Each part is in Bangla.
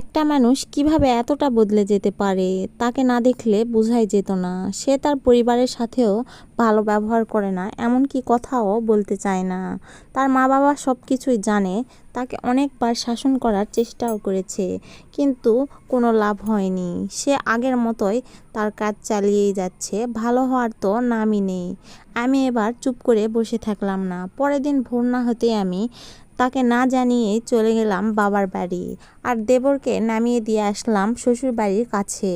একটা মানুষ কীভাবে এতটা বদলে যেতে পারে, তাকে না দেখলে বোঝাই যেত না। সে তার পরিবারের সাথেও ভালো ব্যবহার করে না, এমনকি কথাও বলতে চায় না। তার মা বাবা সব কিছুই জানে, তাকে অনেকবার শাসন করার চেষ্টাও করেছে, কিন্তু কোনো লাভ হয়নি। সে আগের মতোই তার কাজ চালিয়েই যাচ্ছে, ভালো হওয়ার তো নামই নেই। আমি এবার চুপ করে বসে থাকলাম না। পরের দিন ভোর না হতেই আমি তাকে না জানিয়েই চলে গেলাম বাবার বাড়ি আর দেবরকে নামিয়ে দিয়ে আসলাম শ্বশুর বাড়ির কাছে।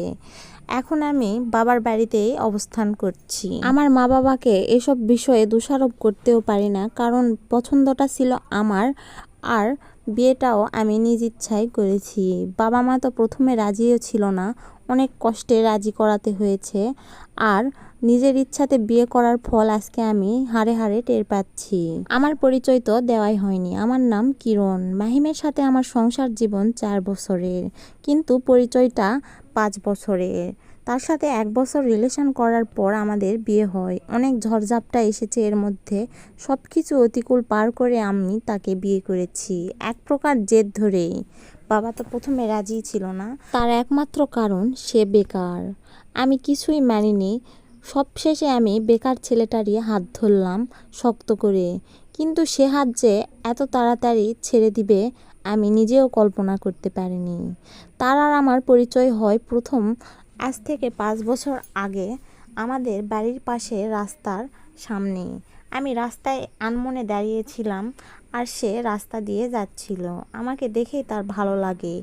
এখন আমি বাবার বাড়িতেই অবস্থান করছি। আমার মা বাবাকে এসব বিষয়ে দোষারোপ করতেও পারি না, কারণ পছন্দটা ছিল আমার আর বিয়েটাও আমি নিজ ইচ্ছায় করেছি। বাবা মা তো প্রথমে রাজিও ছিল না অনেক কষ্টে রাজি করাতে হয়েছে। আর নিজের ইচ্ছাতে বিয়ে করার ফল আজকে আমি হাড়ে হাড়ে টের পাচ্ছি। আমার পরিচয় তো দেওয়াই হয়নি। আমার নাম কিরণ। মাহিমের সাথে আমার সংসার জীবন চার বছরের, কিন্তু পরিচয়টা পাঁচ বছরের। তার সাথে এক বছর রিলেশন করার পর আমাদের বিয়ে হয়। অনেক ঝড়ঝাপটা এসেছে এর মধ্যে। সব কিছু অতিকূল পার করে আমি তাকে বিয়ে করেছি। এক প্রকার জেদ ধরেই। বাবা তো প্রথমে রাজি ছিল না। তার একমাত্র কারণ সে বেকার। আমি কিছুই মানিনি। সবশেষে আমি বেকার ছেলেটারই হাত ধরলাম শক্ত করে। কিন্তু সে হাত যে এত তাড়াতাড়ি ছেড়ে দিবে, আমি নিজেও কল্পনা করতে পারিনি। তার আর আমার পরিচয় হয় প্রথম আজ থেকে পাঁচ বছর আগে আমাদের বাড়ির পাশে রাস্তার সামনে। আমি রাস্তায় আনমনে দাঁড়িয়েছিলাম আর সে রাস্তা দিয়ে যাচ্ছিল। আমাকে দেখেই তার ভালো লাগে।